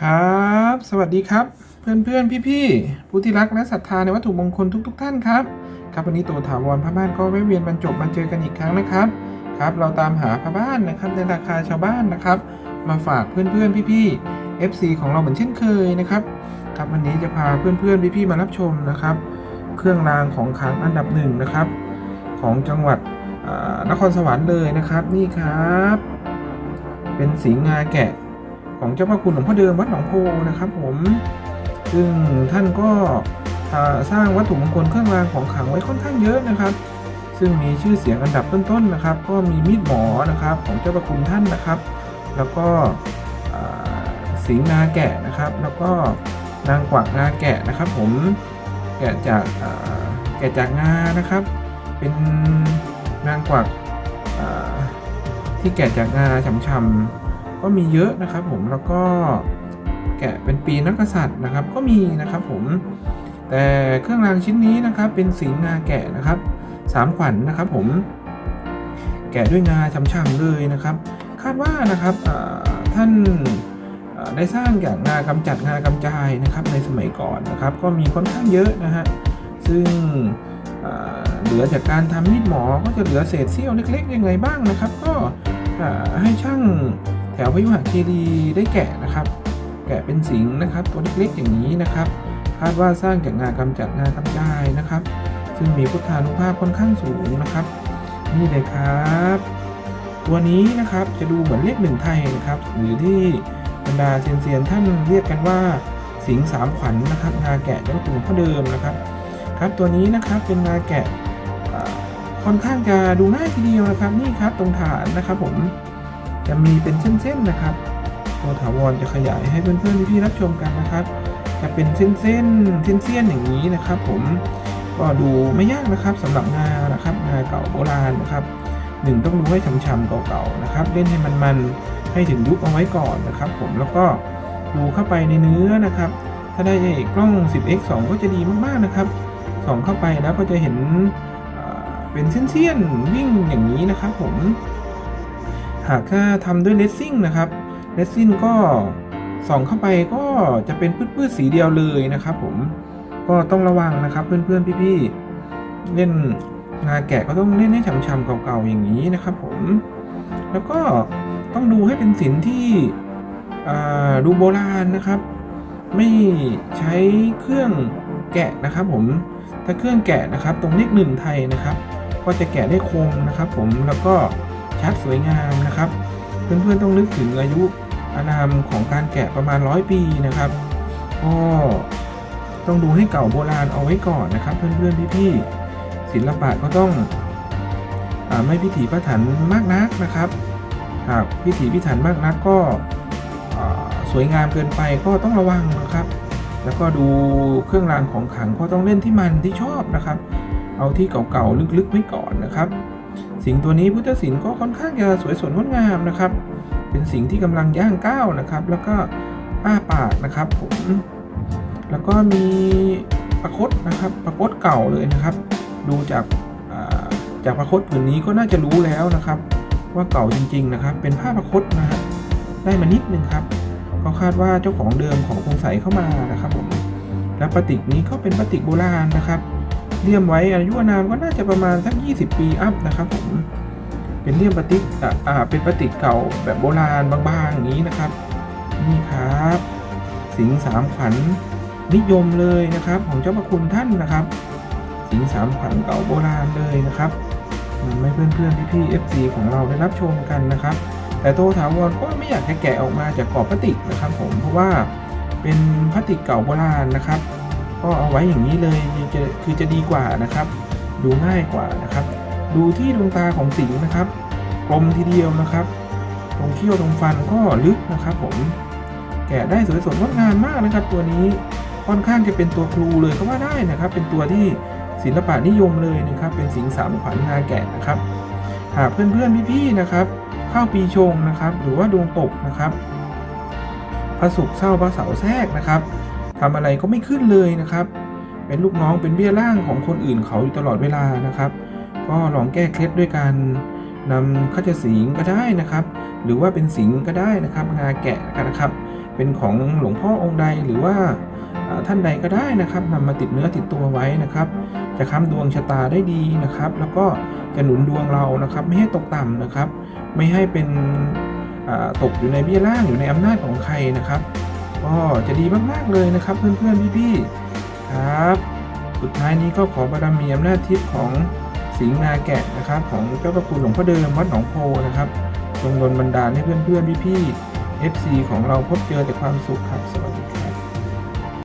ครับ สวัสดีครับ เพื่อนเพื่อนพี่พี่ผู้ที่รักและศรัทธาในวัตถุมงคลทุกๆท่านครับ ครับวันนี้ตัวถาวรพระบ้านก็แวะเวียนบรรจบมาเจอกันอีกครั้งนะครับครับ เราตามหาพระบ้านนะครับในราคาชาวบ้านนะครับ มาฝากเพื่อนเพื่อนพี่พี่ FC ของเราเหมือนเช่นเคยนะครับ ครับวันนี้จะพาเพื่อนเพื่อนพี่พี่มารับชมนะครับ เครื่องรางของขลังอันดับหนึ่งนะครับ ของจังหวัดนครสวรรค์เลยนะครับ นี่ครับ เป็นสีงาแกะ ของเจ้าพระคุณหลวงพ่อเดิมวัดหนองโพนะครับ ผมซึ่งท่านก็สร้างวัตถุมงคลเครื่องรางของขลังไว้ค่อนข้างเยอะนะครับ ซึ่งมีชื่อเสียงอันดับต้นๆนะครับ ก็มีมีดหมอนะครับของเจ้าพระคุณท่านนะครับ แล้วก็สิงห์นาแกะนะครับ แล้วก็นางกวักงาแกะนะครับ ผมแกะจากแกะจากงานะครับ เป็นนางกวักที่แกะจากงาฉ่ำๆ ก็มีเยอะนะครับผมแล้วก็แกะเป็นปีนักษัตริย์นะครับ ก็มีนะครับผมแต่เครื่องรางชิ้นนี้นะครับเป็นสิงห์งาแกะนะครับสามขวัญนนะครับผมแกะด้วยงาช่ำๆเลยนะครับ คาดว่านะครับท่านได้สร้างจากงากำจัดงากำจายนะครับในสมัยก่อนนะครับ ก็มีค่อนข้างเยอะนะฮะซึ่งเหลือจากการทำมีดหมอก็จะเหลือเศษเสี้ยวเล็ก ๆ ยังไงบ้างนะครับ ก็ให้ช่าง แถวพยุหคีรีได้แกะนะครับ แกะเป็นสิงนะครับ ตัวเล็กๆอย่างนี้นะครับ คาดว่าสร้างจากงากำจัดงากำจายนะครับ ซึ่งมีพุทธานุภาพค่อนข้างสูงนะครับ นี่เลยครับ ตัวนี้นะครับจะดูเหมือนเลขหนึ่งไทยนะครับ หรือที่บรรดาเซียนๆท่านเรียกกันว่าสิงสามขวัญนนะครับ งาแกะเจ้าปู่พ่อเดิมนะครับ ครับตัวนี้นะครับเป็นงาแกะค่อนข้างจะดูง่ายทีเดียวนะครับ นี่ครับตรงฐานนะครับผม จะมีเป็นเส้นๆนะครับตัวถาวรจะขยายให้เพื่อนๆพี่ๆรับชมกันนะครับ จะเป็นเส้นๆเส้นๆอย่างนี้นะครับ ผมก็ดูไม่ยากนะครับสำหรับงานะครับงาเก่าโบราณนะครับหนึ่งต้องดูให้ช่ำๆเก่าๆนะครับ เล่นให้มันๆให้ถึงยุคเอาไว้ก่อนนะครับ ผมแล้วก็ดูเข้าไปในเนื้อนะครับ ถ้าได้กล้อง 10x 2 ก็จะดีมากๆนะครับส่องเข้าไปแล้วก็จะเห็นเป็นเส้นๆวิ่งอย่างนี้นะครับ ผม หากถ้าทำด้วยเลสซิ่งนะครับเลสซิ่งก็ส่องเข้าไปก็จะเป็นพืดๆสีเดียวเลยนะครับผมก็ต้องระวังนะครับเพื่อนๆพี่ๆเล่นงาแกะก็ต้องเล่นให้ช่ำๆเก่าๆอย่างนี้นะครับผมแล้วก็ต้องดูให้เป็นสินที่ดูโบราณนะครับ ไม่ใช้เครื่องแกะนะครับผมถ้าเครื่องแกะนะครับ ตรงเลขหนึ่งไทยนะครับ ก็จะแกะได้คมนะครับ ผมแล้วก็ ชัดสวยงามนะครับ เพื่อนๆต้องนึกถึงอายุอานามของการแกะประมาณร้อยปีนะครับก็ต้องดูให้เก่าโบราณเอาไว้ก่อนนะครับ เพื่อนๆพี่ๆศิลปะก็ต้องอไม่พิถีพิถันมากนักนะครับ หากพิถีพิถันมากนักก็สวยงามเกินไปก็ต้องระวังนะครับ แล้วก็ดูเครื่องรางของขังก็ต้องเล่นที่มันที่ชอบนะครับ เอาที่เก่าๆลึกๆไว้ก่อนนะครับ สิ่งตัวนี้พุทธศิลป์ก็ค่อนข้างจะสวยสดงดงามนะครับ เป็นสิ่งที่กำลังย่างก้าวนะครับ แล้วก็อ้าปากนะครับผมแล้วก็มีประคตนะครับประคตเก่าเลยนะครับ ดูจากจากประคตผืนนี้ก็น่าจะรู้แล้วนะครับ ว่าเก่าจริง ๆนะครับ เป็นผ้าประคตนะฮะได้มานิดนึงครับก็คาดว่าเจ้าของเดิมของคงใสเข้ามานะครับผมแล้วปฏิกนี้ก็เป็นปฏิกโบราณนะครับ เลี่ยมไว้อายุอานามก็น่าจะประมาณสัก 20 ปีอัพนะครับผมเป็นเลี่ยมปฏิอ่าเป็นปฏิเก่าแบบโบราณบางๆอย่างนี้นะครับ นี่ครับ สิงสามขวัญนิยมเลยนะครับ ของเจ้าพระคุณท่านนะครับ สิงสามขวัญเก่าโบราณเลยนะครับนำให้เพื่อนๆพี่ๆ FC ของเราได้รับชมกันนะครับ แต่โตถาวรก็ไม่อยากจะแกะออกมาจากกรอบพลาสติกนะครับ ผมเพราะว่าเป็นพลาสติกเก่าโบราณนะครับ ก็เอาไว้อย่างนี้เลยจะคือจะดีกว่านะครับ ดูง่ายกว่านะครับ ดูที่ดวงตาของสิงห์นะครับกลมทีเดียวนะครับ ตรงเขี้ยวตรงฟันก็ลึกนะครับผมแกะได้สวยสดงดงามมากนะครับ ตัวนี้ค่อนข้างจะเป็นตัวครูเลยก็ว่าได้นะครับ เป็นตัวที่ศิลปะนิยมเลยนะครับ เป็นสิงห์สามขวัญงาแกะนะครับ หากเพื่อนๆพี่ๆนะครับเข้าปีชงนะครับ หรือว่าดวงตกนะครับพระศุกร์เศร้าพระเสาร์แทรกนะครับ ทำอะไรก็ไม่ขึ้นเลยนะครับ เป็นลูกน้องเป็นเบี้ยล่างของคนอื่นเขาอยู่ตลอดเวลานะครับ ก็ลองแก้เคล็ดด้วยการนำข้าจะสิงก็ได้นะครับ หรือว่าเป็นสิงก็ได้นะครับงาแกะนะครับ เป็นของหลวงพ่อองค์ใดหรือว่าท่านใดก็ได้นะครับนำมาติดเนื้อติดตัวไว้นะครับ จะค้ำดวงชะตาได้ดีนะครับ แล้วก็จะหนุนดวงเรานะครับ ไม่ให้ตกต่ำนะครับ ไม่ให้เป็นตกอยู่ในเบี้ยล่างอยู่ในอำนาจของใครนะครับ ก็จะดีมากๆเลยนะครับเพื่อนๆพี่ๆครับ สุดท้ายนี้ก็ขอบารมีอำนาจทิพย์ของสิงห์นาแกะนะครับ ของเจ้าพระคุณหลวงพ่อเดิมวัดหนองโพนะครับจงดลบันดาลให้เพื่อนๆพี่ๆ FC ของเราพบเจอแต่ความสุขครับสวัสดี